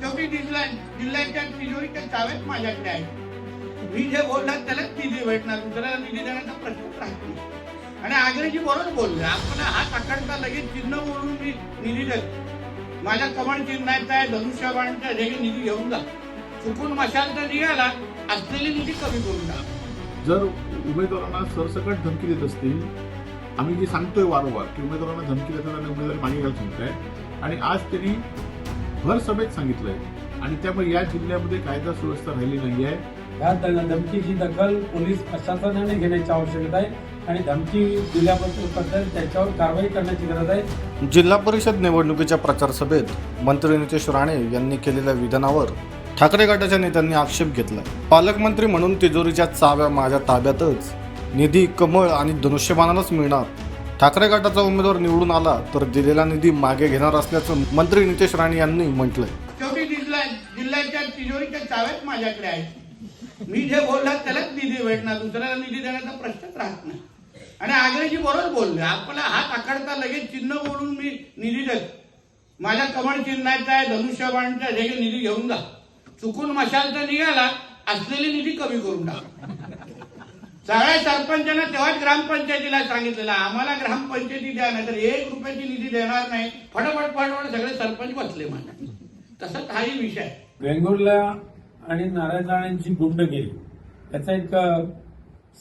शेवटी जिल्हा जिल्ह्याच्या तिजोरीच्या चाव्यात माझ्याकडे आहे. मी जे बोलणार त्यालाच निधी भेटणार. दुसऱ्याला निधी देण्याचा प्रश्न राहतो आणि आग्रेजी बरोबर बोलले. आपण हात आकडता लगेच चिन्ह बोलून मी निधी देतो माझ्या कमळ चिन्हाचा आहे धनुष्यबाणचा हे निधी घेऊन जा. चुकून मशालचा निघाला असलेली निधी कमी करून जा जर उमेदवारांना सरसकट धमकी देत असतील आम्ही जे सांगतोय वारंवार की उमेदवारांना धमकी देतात उमेदवारी मागे घ्यायला सांगताय. आणि आज त्यांनी भर सभेत सांगितलंय. आणि त्यामुळे या जिल्ह्यामध्ये कायदा सुव्यवस्था राहिली नाहीये. या द- धमकीची दखल पोलीस प्रशासनाने घेण्याची आवश्यकता आहे आणि धमकी दिल्याबद्दल त्याच्यावर कारवाई करण्याची गरज आहे. जिल्हा परिषद निवडणुकीच्या प्रचार सभेत मंत्री नितेश राणे यांनी केलेल्या विधानावर ठाकरे गटाच्या नेत्यांनी आक्षेप घेतला. पालकमंत्री म्हणून तिजोरीच्या चाव्या माझ्या ताब्यातच. निधी कमळ आणि धनुष्यबाणालाच मिळणार. ठाकरे गटाचा उमेदवार निवडून आला तर दिलेला निधी मागे घेणार असल्याचं मंत्री नितेश राणे यांनी म्हटलंय. शेवटी जिल्ह्याच्या तिजोरीच्या चाव्यात माझ्याकडे आहे. मी जे बोलणार त्यालाच निधी भेटणार. दुसऱ्याला निधी देण्याचा प्रश्नच राहत नाही. आणि आग्रेजी बरोबर बोलले. आपला हात आखडता लगेच चिन्ह बोलून मी निधी देत. माझ्या कमळ चिन्हाचा आहे धनुष्यबाणचा निधी घेऊन जा. चुकून मशालचा निघाला असलेली निधी कमी करून टाका. सगळ्या सरपंचांना तेव्हाच ग्रामपंचायतीला सांगितलेलं आम्हाला ग्रामपंचायती द्या नाही तर एक रुपयाची निधी देणार नाही. फटाफट फटाफट सगळे सरपंच बसले म्हणा. तसंच हाही विषय वेंगुर्ला आणि नारायण राणेंची गुंडगिरी याचं एक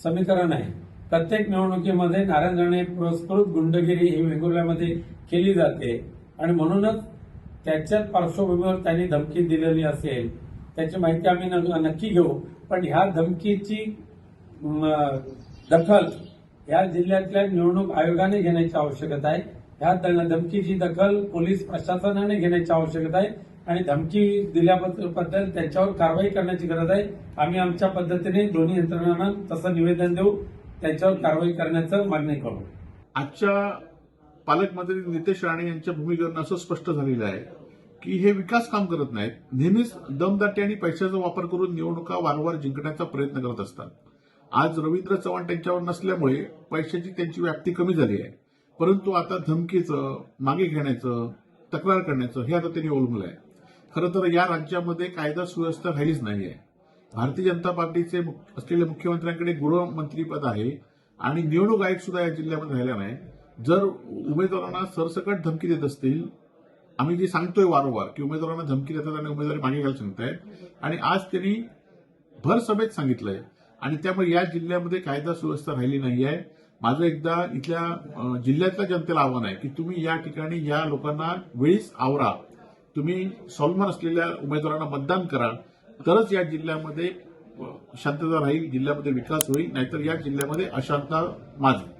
समीकरण आहे. प्रत्येक निवडणुकीमध्ये नारायण राणे पुरस्कृत गुंडगिरी ही वेंगुर्ल्यामध्ये केली जाते. आणि म्हणूनच त्याच्याच पार्श्वभूमीवर त्यांनी धमकी दिलेली असेल त्याची माहिती आम्ही नक्की घेऊ. पण ह्या धमकीची दखल. या जिल्ह्यातल्या निवडणूक आयोगाने घेण्याची आवश्यकता आहे. ह्या धमकीची दखल पोलीस प्रशासनाने घेण्याची आवश्यकता आहे आणि धमकी दिल्याबद्दल त्याच्यावर कारवाई करण्याची गरज आहे. आम्ही आमच्या पद्धतीने दोन्ही यंत्रणांना तसं निवेदन देऊ. त्याच्यावर कारवाई करण्याचं मागणी करू. आजच्या पालकमंत्री नितेश राणे यांच्या भूमिकेवरून असं स्पष्ट झालेलं आहे की हे विकास काम करत नाहीत. नेहमीच दमदाटी आणि पैशाचा वापर करून निवडणुका वारंवार जिंकण्याचा प्रयत्न करत असतात. आज रवींद्र चव्हाण त्यांच्यावर नसल्यामुळे पैशाची त्यांची व्याप्ती कमी झाली आहे. परंतु आता धमकीचं मागे घेण्याचं तक्रार करण्याचं हे आता त्यांनी ओळखलं आहे खरं तर या राज्यामध्ये कायदा सुव्यवस्था राहिलीच आहे भारतीय जनता पार्टीचे असलेल्या मुख्यमंत्र्यांकडे गृहमंत्रीपद आहे आणि निवडणूक आयोग सुद्धा या जिल्ह्यामध्ये राहिला नाही. जर उमेदवारांना सरसकट धमकी देत असतील आम्ही जे सांगतोय वारंवार की उमेदवारांना धमकी देतात आणि उमेदवारी मागे घ्यायला सांगतायत. आणि आज त्यांनी भर सभेत सांगितलंय आणि त्यामुळे या जिल्ह्यामध्ये कायदा सुव्यवस्था राहिली नाही आहे. माझं एकदा इथल्या जिल्ह्यातल्या जनतेला आव्हान आहे की तुम्ही या ठिकाणी या लोकांना वेळीच आवरा. तुम्ही सॉल्मर असलेल्या उमेदवारांना मतदान करा. तरच या जिल्ह्यामध्ये शांतता राहील जिल्ह्यामध्ये विकास होईल नाहीतर या जिल्ह्यामध्ये अशांतता माजेल